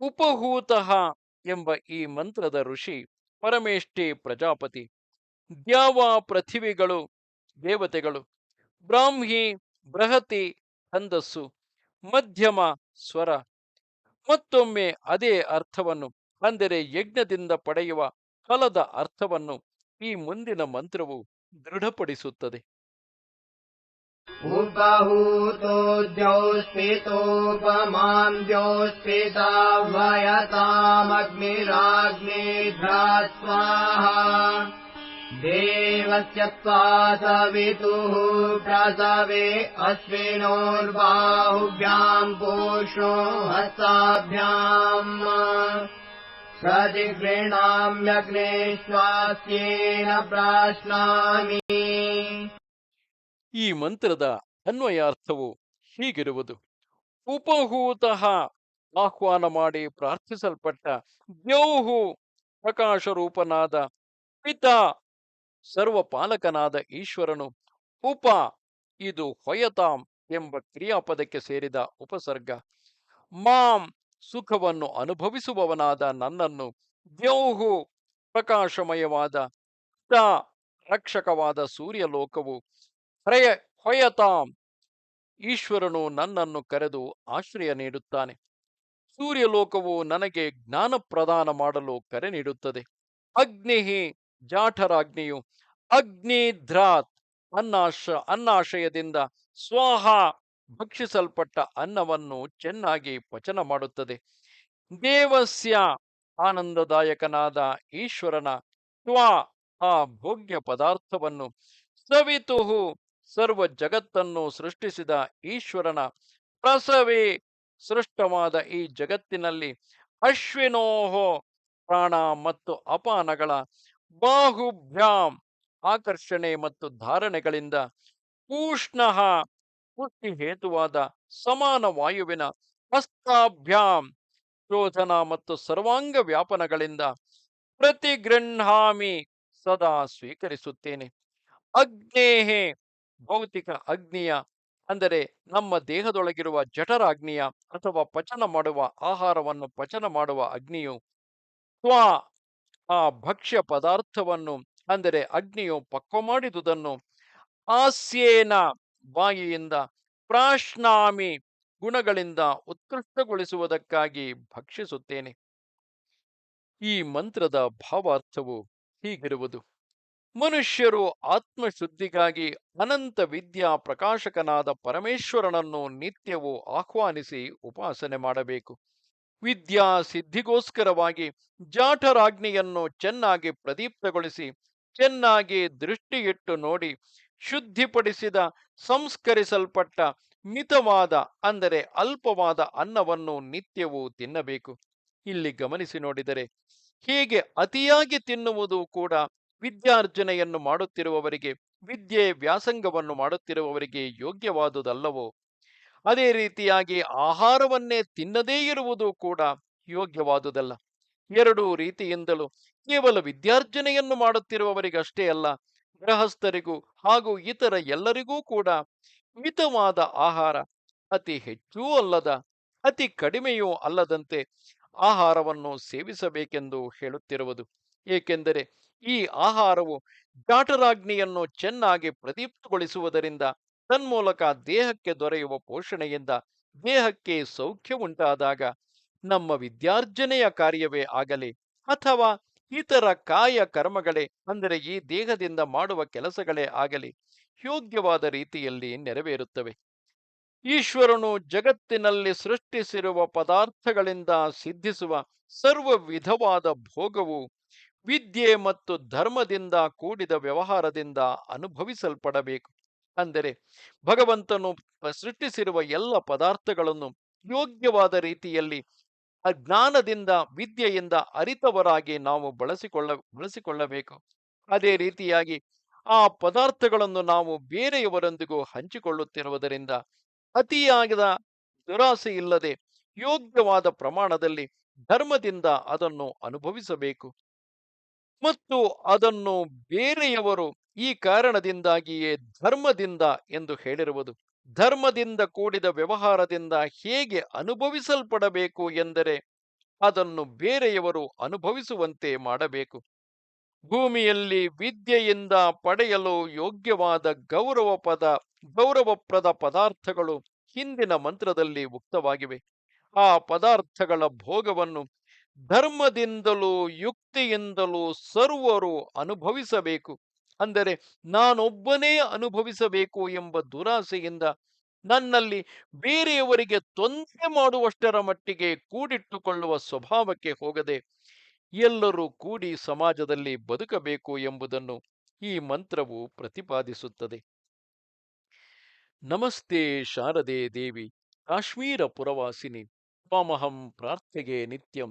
ಉಪಹೂತಃ ಎಂಬ ಈ ಮಂತ್ರದ ಋಷಿ ಪರಮೇಷ್ಠಿ ಪ್ರಜಾಪತಿ, ದ್ಯಾವ ಪೃಥಿವಿಗಳು ದೇವತೆಗಳು, ಬ್ರಾಹ್ಮಿ, ಬೃಹತಿ ಹಂದಸ್ಸು ಮಧ್ಯಮ, ಸ್ವರ. ಮತ್ತೊಮ್ಮೆ ಅದೇ ಅರ್ಥವನ್ನು, ಅಂದರೆ ಯಜ್ಞದಿಂದ ಪಡೆಯುವ ಫಲದ ಅರ್ಥವನ್ನು ಈ ಮುಂದಿನ ಮಂತ್ರವು ದೃಢಪಡಿಸುತ್ತದೆ. उपहूतो द्यौस्थितोपमां द्यौस्थिता वयतामग्निराग्निभ्रा स्वाहा देवस्य त्वा सवितुः प्रसवे अश्विनोर्बाहुभ्याम् पूषो हस्ताभ्याम् सजिगृणाम्यग्ने स्वास्येन प्राश्नामि ಈ ಮಂತ್ರದ ಅನ್ವಯಾರ್ಥವು ಹೀಗಿರುವುದು. ಉಪಹೂತಃ ಆಹ್ವಾನ ಮಾಡಿ ಪ್ರಾರ್ಥಿಸಲ್ಪಟ್ಟ ದ್ಯೌಹು ಪ್ರಕಾಶರೂಪನಾದ ಪಿತಾ ಸರ್ವಪಾಲಕನಾದ ಈಶ್ವರನು, ಉಪ, ಇದು ಹೊಯತಾಂ ಎಂಬ ಕ್ರಿಯಾಪದಕ್ಕೆ ಸೇರಿದ ಉಪಸರ್ಗ, ಮಾಂ ಸುಖವನ್ನು ಅನುಭವಿಸುವವನಾದ ನನ್ನನ್ನು ದ್ಯೌಹು ಪ್ರಕಾಶಮಯವಾದ ತ ರಕ್ಷಕವಾದ ಸೂರ್ಯಲೋಕವು ಹ್ರಯ, ಹೊಯತಾಂ ಈಶ್ವರನು ನನ್ನನ್ನು ಕರೆದು ಆಶ್ರಯ ನೀಡುತ್ತಾನೆ. ಸೂರ್ಯಲೋಕವು ನನಗೆ ಜ್ಞಾನ ಪ್ರದಾನ ಮಾಡಲು ಕರೆ ನೀಡುತ್ತದೆ. ಅಗ್ನಿಹಿ ಜಾಠರಾಗ್ನಿಯು ಅಗ್ನಿಧ್ರಾತ್ ಅನ್ನಾಶ, ಅನ್ನಾಶಯದಿಂದ ಸ್ವಾಹ ಭಕ್ಷಿಸಲ್ಪಟ್ಟ ಅನ್ನವನ್ನು ಚೆನ್ನಾಗಿ ಪಚನ ಮಾಡುತ್ತದೆ. ದೇವಸ್ಯ ಆನಂದದಾಯಕನಾದ ಈಶ್ವರನ ಸ್ವ ಆ ಭೋಗ್ಯ ಪದಾರ್ಥವನ್ನು ಸವಿತುಹು ಸರ್ವ ಜಗತ್ತನ್ನು ಸೃಷ್ಟಿಸಿದ ಈಶ್ವರನ ಪ್ರಸವೇ ಸೃಷ್ಟವಾದ ಈ ಜಗತ್ತಿನಲ್ಲಿ ಅಶ್ವಿನೋಹೋ ಪ್ರಾಣ ಮತ್ತು ಅಪಾನಗಳ ಬಾಹುಭ್ಯಾಂ ಆಕರ್ಷಣೆ ಮತ್ತು ಧಾರಣೆಗಳಿಂದ ಉಷ್ಣ ಪುಷ್ಟಿ ಹೇತುವಾದ ಸಮಾನ ವಾಯುವಿನ ಹಸ್ತಾಭ್ಯಾಂ ಶೋಧನ ಮತ್ತು ಸರ್ವಾಂಗ ವ್ಯಾಪನಗಳಿಂದ ಪ್ರತಿಗೃಹಾಮಿ ಸದಾ ಸ್ವೀಕರಿಸುತ್ತೇನೆ. ಅಗ್ನೇಹೆ ಭೌತಿಕ ಅಗ್ನಿಯ, ಅಂದರೆ ನಮ್ಮ ದೇಹದೊಳಗಿರುವ ಜಠರಾಗ್ನಿಯ ಅಥವಾ ಪಚನ ಮಾಡುವ ಆಹಾರವನ್ನು ಪಚನ ಮಾಡುವ ಅಗ್ನಿಯು ಸ್ವ ಆ ಭಕ್ಷ್ಯ ಪದಾರ್ಥವನ್ನು, ಅಂದರೆ ಅಗ್ನಿಯು ಪಕ್ವ ಮಾಡಿದುದನ್ನು ಹಾಸ್ಯೇನ ಬಾಯಿಯಿಂದ ಪ್ರಾಶ್ನಾಮಿ ಗುಣಗಳಿಂದ ಉತ್ಕೃಷ್ಟಗೊಳಿಸುವುದಕ್ಕಾಗಿ ಭಕ್ಷಿಸುತ್ತೇನೆ. ಈ ಮಂತ್ರದ ಭಾವಾರ್ಥವು ಹೀಗಿರುವುದು. ಮನುಷ್ಯರು ಆತ್ಮಶುದ್ಧಿಗಾಗಿ ಅನಂತ ವಿದ್ಯಾ ಪ್ರಕಾಶಕನಾದ ಪರಮೇಶ್ವರನನ್ನು ನಿತ್ಯವೂ ಆಹ್ವಾನಿಸಿ ಉಪಾಸನೆ ಮಾಡಬೇಕು. ವಿದ್ಯಾ ಸಿದ್ಧಿಗೋಸ್ಕರವಾಗಿ ಜಾಠರಾಗ್ನಿಯನ್ನು ಚೆನ್ನಾಗಿ ಪ್ರದೀಪ್ತಗೊಳಿಸಿ, ಚೆನ್ನಾಗಿ ದೃಷ್ಟಿಯಿಟ್ಟು ನೋಡಿ, ಶುದ್ಧಿಪಡಿಸಿದ, ಸಂಸ್ಕರಿಸಲ್ಪಟ್ಟ ಮಿತವಾದ, ಅಂದರೆ ಅಲ್ಪವಾದ ಅನ್ನವನ್ನು ನಿತ್ಯವೂ ತಿನ್ನಬೇಕು. ಇಲ್ಲಿ ಗಮನಿಸಿ ನೋಡಿದರೆ, ಹೀಗೆ ಅತಿಯಾಗಿ ತಿನ್ನುವುದು ಕೂಡ ವಿದ್ಯಾರ್ಜನೆಯನ್ನು ಮಾಡುತ್ತಿರುವವರಿಗೆ, ವಿದ್ಯೆ ವ್ಯಾಸಂಗವನ್ನು ಮಾಡುತ್ತಿರುವವರಿಗೆ ಯೋಗ್ಯವಾದುದಲ್ಲವೋ? ಅದೇ ರೀತಿಯಾಗಿ ಆಹಾರವನ್ನೇ ತಿನ್ನದೇ ಇರುವುದು ಕೂಡ ಯೋಗ್ಯವಾದುದಲ್ಲ. ಎರಡೂ ರೀತಿಯಿಂದಲೂ ಕೇವಲ ವಿದ್ಯಾರ್ಜನೆಯನ್ನು ಮಾಡುತ್ತಿರುವವರಿಗಷ್ಟೇ ಅಲ್ಲ, ಗೃಹಸ್ಥರಿಗೂ ಹಾಗೂ ಇತರ ಎಲ್ಲರಿಗೂ ಕೂಡ ಮಿತವಾದ ಆಹಾರ ಅತಿ ಹೆಚ್ಚೂ ಅಲ್ಲದ, ಅತಿ ಕಡಿಮೆಯೂ ಅಲ್ಲದಂತೆ ಆಹಾರವನ್ನು ಸೇವಿಸಬೇಕೆಂದು ಹೇಳುತ್ತಿರುವುದು. ಏಕೆಂದರೆ ಈ ಆಹಾರವು ಜಾಠರಾಗ್ನಿಯನ್ನು ಚೆನ್ನಾಗಿ ಪ್ರದೀಪ್ತಗೊಳಿಸುವುದರಿಂದ ತನ್ಮೂಲಕ ದೇಹಕ್ಕೆ ದೊರೆಯುವ ಪೋಷಣೆಯಿಂದ ದೇಹಕ್ಕೆ ಸೌಖ್ಯ ಉಂಟಾದಾಗ ನಮ್ಮ ವಿದ್ಯಾರ್ಜನೆಯ ಕಾರ್ಯವೇ ಆಗಲಿ ಅಥವಾ ಇತರ ಕಾಯ ಕರ್ಮಗಳೇ, ಅಂದರೆ ಈ ದೇಹದಿಂದ ಮಾಡುವ ಕೆಲಸಗಳೇ ಆಗಲಿ, ಯೋಗ್ಯವಾದ ರೀತಿಯಲ್ಲಿ ನೆರವೇರುತ್ತವೆ. ಈಶ್ವರನು ಜಗತ್ತಿನಲ್ಲಿ ಸೃಷ್ಟಿಸಿರುವ ಪದಾರ್ಥಗಳಿಂದ ಸಿದ್ಧಿಸುವ ಸರ್ವ ವಿಧವಾದ ಭೋಗವು ವಿದ್ಯೆ ಮತ್ತು ಧರ್ಮದಿಂದ ಕೂಡಿದ ವ್ಯವಹಾರದಿಂದ ಅನುಭವಿಸಲ್ಪಡಬೇಕು. ಅಂದರೆ ಭಗವಂತನು ಸೃಷ್ಟಿಸಿರುವ ಎಲ್ಲ ಪದಾರ್ಥಗಳನ್ನು ಯೋಗ್ಯವಾದ ರೀತಿಯಲ್ಲಿ ಅಜ್ಞಾನದಿಂದ ವಿದ್ಯೆಯಿಂದ ಅರಿತವರಾಗಿ ನಾವು ಬಳಸಿಕೊಳ್ಳ, ಬಳಸಿಕೊಳ್ಳಬೇಕು. ಅದೇ ರೀತಿಯಾಗಿ ಆ ಪದಾರ್ಥಗಳನ್ನು ನಾವು ಬೇರೆಯವರೊಂದಿಗೂ ಹಂಚಿಕೊಳ್ಳುತ್ತಿರುವುದರಿಂದ ಅತಿಯಾಗದ ದುರಾಸೆ ಇಲ್ಲದೆ ಯೋಗ್ಯವಾದ ಪ್ರಮಾಣದಲ್ಲಿ ಧರ್ಮದಿಂದ ಅದನ್ನು ಅನುಭವಿಸಬೇಕು. ಮತ್ತು ಅದನ್ನು ಬೇರೆಯವರು ಈ ಕಾರಣದಿಂದಾಗಿಯೇ ಧರ್ಮದಿಂದ ಎಂದು ಹೇಳಿರುವುದು. ಧರ್ಮದಿಂದ ಕೂಡಿದ ವ್ಯವಹಾರದಿಂದ ಹೇಗೆ ಅನುಭವಿಸಲ್ಪಡಬೇಕು ಎಂದರೆ ಅದನ್ನು ಬೇರೆಯವರು ಅನುಭವಿಸುವಂತೆ ಮಾಡಬೇಕು. ಭೂಮಿಯಲ್ಲಿ ವಿದ್ಯೆಯಿಂದ ಪಡೆಯಲು ಯೋಗ್ಯವಾದ ಗೌರವ ಪದ, ಗೌರವಪ್ರದ ಪದಾರ್ಥಗಳು ಹಿಂದಿನ ಮಂತ್ರದಲ್ಲಿ ಉಕ್ತವಾಗಿವೆ. ಆ ಪದಾರ್ಥಗಳ ಭೋಗವನ್ನು ಧರ್ಮದಿಂದಲೂ, ಯುಕ್ತಿಯಿಂದಲೂ ಸರ್ವರು ಅನುಭವಿಸಬೇಕು. ಅಂದರೆ ನಾನೊಬ್ಬನೇ ಅನುಭವಿಸಬೇಕು ಎಂಬ ದುರಾಸೆಯಿಂದ ನನ್ನಲ್ಲಿ ಬೇರೆಯವರಿಗೆ ತೊಂದರೆ ಮಾಡುವಷ್ಟರ ಮಟ್ಟಿಗೆ ಕೂಡಿಟ್ಟುಕೊಳ್ಳುವ ಸ್ವಭಾವಕ್ಕೆ ಹೋಗದೆ ಎಲ್ಲರೂ ಕೂಡಿ ಸಮಾಜದಲ್ಲಿ ಬದುಕಬೇಕು ಎಂಬುದನ್ನು ಈ ಮಂತ್ರವು ಪ್ರತಿಪಾದಿಸುತ್ತದೆ. ನಮಸ್ತೆ ಶಾರದೆ ದೇವಿ, ಕಾಶ್ಮೀರ ಪುರವಾಸಿನಿ ತ್ವಾಮಹಂ ಪ್ರಾರ್ಥೆಗೆ ನಿತ್ಯಂ.